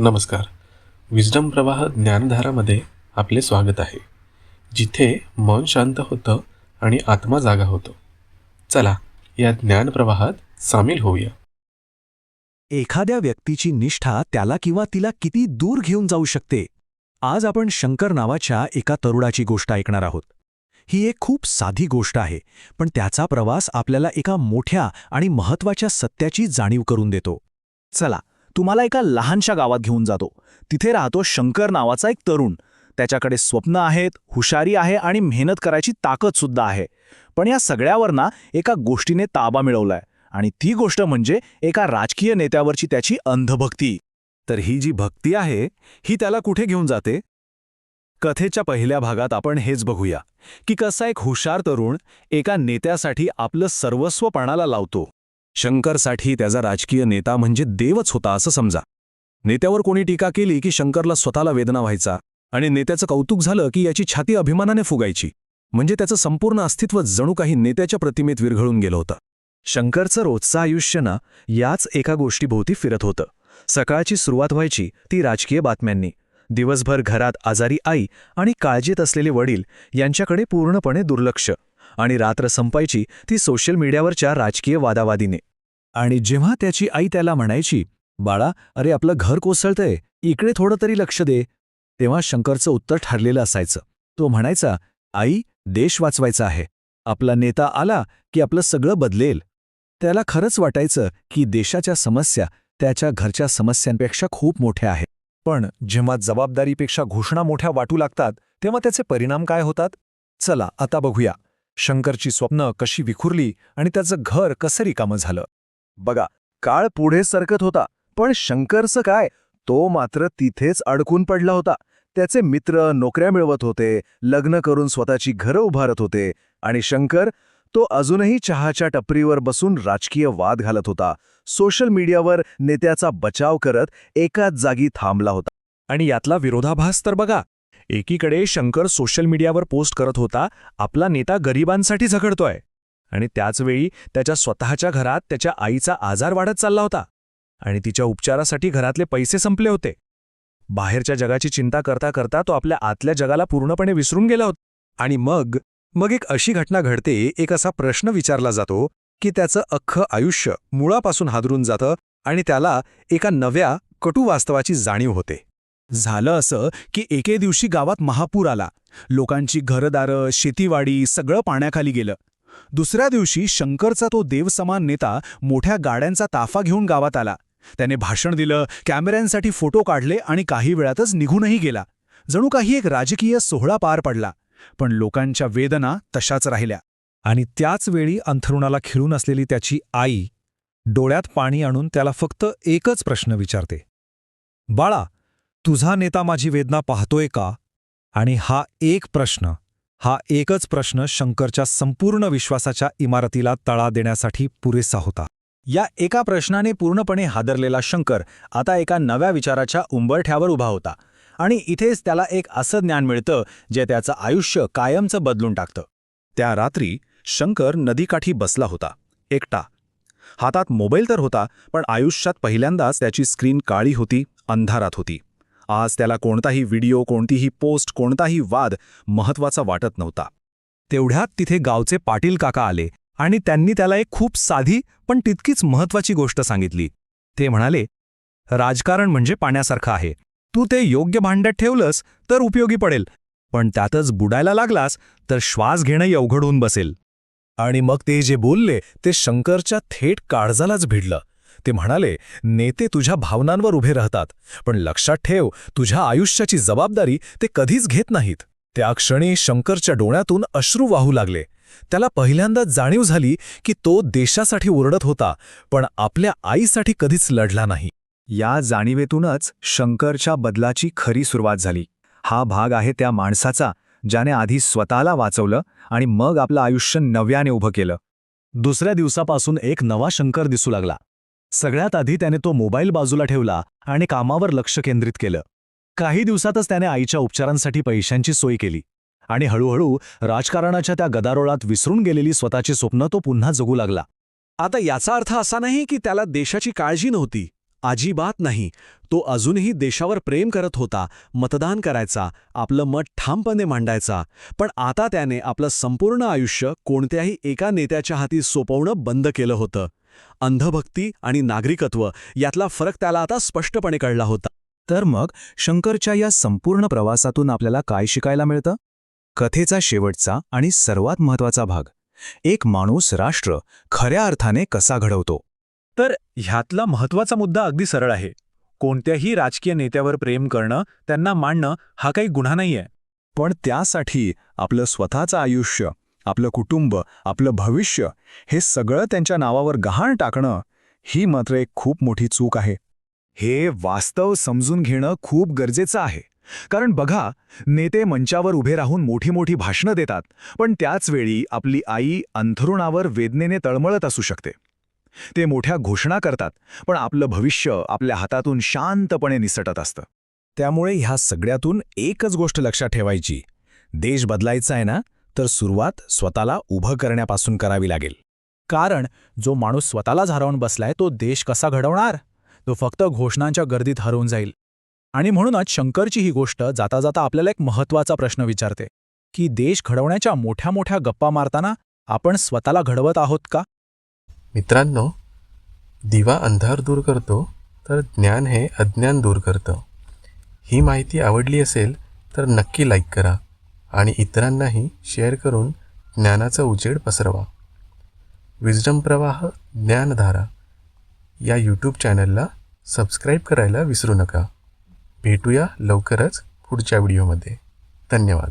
नमस्कार. विजडम प्रवाह ज्ञानधारामध्ये आपले स्वागत आहे. जिथे मन शांत होतं आणि आत्मा जागा होतो. चला या ज्ञानप्रवाहात सामील होऊया. एखाद्या व्यक्तीची निष्ठा त्याला किंवा तिला किती दूर घेऊन जाऊ शकते आज आपण शंकर नावाच्या एका तरुणाची गोष्ट ऐकणार आहोत. ही एक खूप साधी गोष्ट आहे पण त्याचा प्रवास आपल्याला एका मोठ्या आणि महत्त्वाच्या सत्याची जाणीव करून देतो. चला तुम्हाला एका लहानशा गावात घेऊन जातो. तिथे राहतो शंकर नावाचा एक तरुण. त्याच्याकडे स्वप्न आहेत हुशारी आहे आणि मेहनत करायची ताकद सुद्धा आहे. पण या सगळ्यावरना एका गोष्टीने ताबा मिळवलाय आणि ती गोष्ट म्हणजे एका राजकीय नेत्यावरची त्याची अंधभक्ती. तर ही जी भक्ती आहे ही त्याला कुठे घेऊन जाते? कथेच्या पहिल्या भागात आपण हेच बघूया की कसा एक हुशार तरुण एका नेत्यासाठी आपलं सर्वस्व पणाला लावतो. शंकरसाठी त्याचा राजकीय नेता म्हणजे देवच होता असं समजा. नेत्यावर कोणी टीका केली की शंकरला स्वतःला वेदना व्हायचा आणि नेत्याचं कौतुक झालं की याची छाती अभिमानाने फुगायची. म्हणजे त्याचं संपूर्ण अस्तित्व जणू काही नेत्याच्या प्रतिमेत विरघळून गेलं होतं. शंकरचं रोजचं आयुष्य ना याच एका गोष्टीभोवती फिरत होतं. सकाळची सुरुवात व्हायची ती राजकीय बातम्यांनी. दिवसभर घरात आजारी आई आणि काळजीत असलेले वडील यांच्याकडे पूर्णपणे दुर्लक्ष आणि रात्र संपायची ती सोशल मीडियावरच्या राजकीय वादावादीने. आणि जेव्हा त्याची आई त्याला म्हणायची बाळा अरे आपलं घर कोसळतंय इकडे थोडं तरी लक्ष दे तेव्हा शंकरचं उत्तर ठरलेलं असायचं. तो म्हणायचा आई देश वाचवायचा आहे. आपला नेता आला की आपलं सगळं बदलेल. त्याला खरंच वाटायचं की देशाच्या समस्या त्याच्या घरच्या समस्यांपेक्षा खूप मोठ्या आहेत. पण जेव्हा जबाबदारीपेक्षा घोषणा मोठ्या वाटू लागतात तेव्हा त्याचे परिणाम काय होतात? चला आता बघूया. शंकरची स्वप्न कशी विखुरली आणि त्याचं घर कसं रिकामं झालं? बघा काळ पुढे सरकत होता पण शंकरचं काय? तो मात्र तिथेच अडकून पडला होता. त्याचे मित्र नोकऱ्या मिळवत होते लग्न करून स्वतःची घरं उभारत होते आणि शंकर तो अजूनही चहाच्या टपरीवर बसून राजकीय वाद घालत होता. सोशल मीडियावर नेत्याचा बचाव करत एकाच जागी थांबला होता. आणि यातला विरोधाभास तर बघा. एकीकडे शंकर सोशल मीडियावर पोस्ट करत होता आपला नेता गरिबांसाठी झगडतोय. आणि त्याचवेळी त्याच्या स्वतःच्या घरात त्याच्या आईचा आजार वाढत चालला होता आणि तिच्या उपचारासाठी घरातले पैसे संपले होते. बाहेरच्या जगाची चिंता करता करता तो आपल्या आतल्या जगाला पूर्णपणे विसरून गेला होता. आणि मग मग एक अशी घटना घडते एक असा प्रश्न विचारला जातो की त्याचं अख्खं आयुष्य मुळापासून हादरून जातं आणि त्याला एका नव्या कटू वास्तवाची जाणीव होते. झालं असं की एके दिवशी गावात महापूर आला. लोकांची घरदारं शेतीवाडी सगळं पाण्याखाली गेलं. दुसऱ्या दिवशी शंकरचा तो देवसमान नेता मोठ्या गाड्यांचा ताफा घेऊन गावात आला. त्याने भाषण दिलं कॅमेऱ्यांसाठी फोटो काढले आणि काही वेळातच निघूनही गेला. जणू काही एक राजकीय सोहळा पार पडला पण लोकांच्या वेदना तशाच राहिल्या. आणि त्याच वेळी अंथरुणाला खिळून असलेली त्याची आई डोळ्यात पाणी आणून त्याला फक्त एकच प्रश्न विचारते. बाळा तुझा नेता माझी वेदना पाहतोय का? आणि हा एक प्रश्न हा एकच प्रश्न शंकरच्या संपूर्ण विश्वासाच्या इमारतीला तळा देण्यासाठी पुरेसा होता. या एका प्रश्नाने पूर्णपणे हादरलेला शंकर आता एका नव्या विचाराच्या उंबरठ्यावर उभा होता आणि इथेच त्याला एक असं ज्ञान मिळतं जे त्याचं आयुष्य कायमचं बदलून टाकतं. त्या रात्री शंकर नदीकाठी बसला होता एकटा. हातात मोबाईल तर होता पण आयुष्यात पहिल्यांदाच त्याची स्क्रीन काळी होती अंधारात होती. आज त्याला कोणताही व्हिडिओ कोणतीही पोस्ट कोणताही वाद महत्त्वाचा वाटत नव्हता. तेवढ्यात तिथे गावचे पाटील काका आले आणि त्यांनी त्याला एक खूप साधी पण तितकीच महत्वाची गोष्ट सांगितली. ते म्हणाले राजकारण म्हणजे पाण्यासारखं आहे. तू ते योग्य भांड्यात ठेवलंस तर उपयोगी पडेल पण त्यातच बुडायला लागलास तर श्वास घेणंही अवघड होऊन बसेल. आणि मग ते जे बोलले ते शंकरच्या थेट काळजालाच भिडलं. ते म्हणाले नेते तुझ्या भावनांवर उभे राहतात पण लक्षात ठेव तुझ्या आयुष्याची जबाबदारी ते कधीच घेत नाहीत. त्या क्षणी शंकरच्या डोळ्यातून अश्रू वाहू लागले. त्याला पहिल्यांदा जाणीव झाली की तो देशासाठी ओरडत होता पण आपल्या आईसाठी कधीच लढला नाही. या जाणीवेतूनच शंकरच्या बदलाची खरी सुरुवात झाली. हा भाग आहे त्या माणसाचा ज्याने आधी स्वतःला वाचवलं आणि मग आपलं आयुष्य नव्याने उभं केलं. दुसऱ्या दिवसापासून एक नवा शंकर दिसू लागला. सगळ्यात आधी त्याने तो मोबाईल बाजूला ठेवला आणि कामावर लक्ष केंद्रित केलं. काही दिवसातच त्याने आईच्या उपचारांसाठी पैशांची सोय केली आणि हळूहळू राजकारणाच्या त्या गदारोळात विसरून गेलेली स्वतःची स्वप्न तो पुन्हा जगू लागला. आता याचा अर्थ असा नाही की त्याला देशाची काळजी नव्हती. अजिबात नाही. तो अजूनही देशावर प्रेम करत होता मतदान करायचा आपलं मत ठामपणे मांडायचा. पण आता त्याने आपलं संपूर्ण आयुष्य कोणत्याही एका नेत्याच्या हाती सोपवणं बंद केलं होतं. अंधभक्ती आणि नागरिकत्व यातला फरक त्याला आता स्पष्टपणे कळला होता. तर मग शंकरच्या या संपूर्ण प्रवासातून आपल्याला काय शिकायला मिळतं? कथेचा शेवटचा आणि सर्वात महत्त्वाचा भाग. एक माणूस राष्ट्र खऱ्या अर्थाने कसा घडवतो? तर ह्यातला महत्त्वाचा मुद्दा अगदी सरळ आहे. कोणत्याही राजकीय नेत्यावर प्रेम करणं त्यांना मांडणं हा काही गुन्हा नाहीये. पण त्यासाठी आपलं स्वतःचं आयुष्य आपलं कुटुंब आपलं भविष्य हे सगळं त्यांच्या नावावर गहाण टाकणं ही मात्र एक खूप मोठी चूक आहे. हे वास्तव समजून घेणं खूप गरजेचं आहे. कारण बघा नेते मंचावर उभे राहून मोठी मोठी भाषणं देतात पण त्याच वेळी आपली आई अंथरुणावर वेदनेने तळमळत असू शकते. ते मोठ्या घोषणा करतात पण आपलं भविष्य आपल्या हातातून शांतपणे निसटत असतं. त्यामुळे ह्या सगळ्यातून एकच गोष्ट लक्षात ठेवायची. देश बदलायचा आहे ना? तर सुरुवात स्वतःला उभं करण्यापासून करावी लागेल. कारण जो माणूस स्वतःलाच हरवून बसलाय तो देश कसा घडवणार? तो फक्त घोषणांच्या गर्दीत हरवून जाईल. आणि म्हणूनच शंकरची ही गोष्ट जाता जाता आपल्याला एक महत्त्वाचा प्रश्न विचारते. की देश घडवण्याच्या मोठ्या मोठ्या गप्पा मारताना आपण स्वतःला घडवत आहोत का? मित्रांनो दिवा अंधार दूर करतो तर ज्ञान हे अज्ञान दूर करतं. ही माहिती आवडली असेल तर नक्की लाईक करा. आणि इतरांनाही शेअर करून ज्ञानाचा उजेड पसरवा. विजडम प्रवाह ज्ञानधारा या यूट्यूब चॅनलला सबस्क्राईब करायला विसरू नका. भेटूया लवकरच पुढच्या व्हिडिओमध्ये धन्यवाद.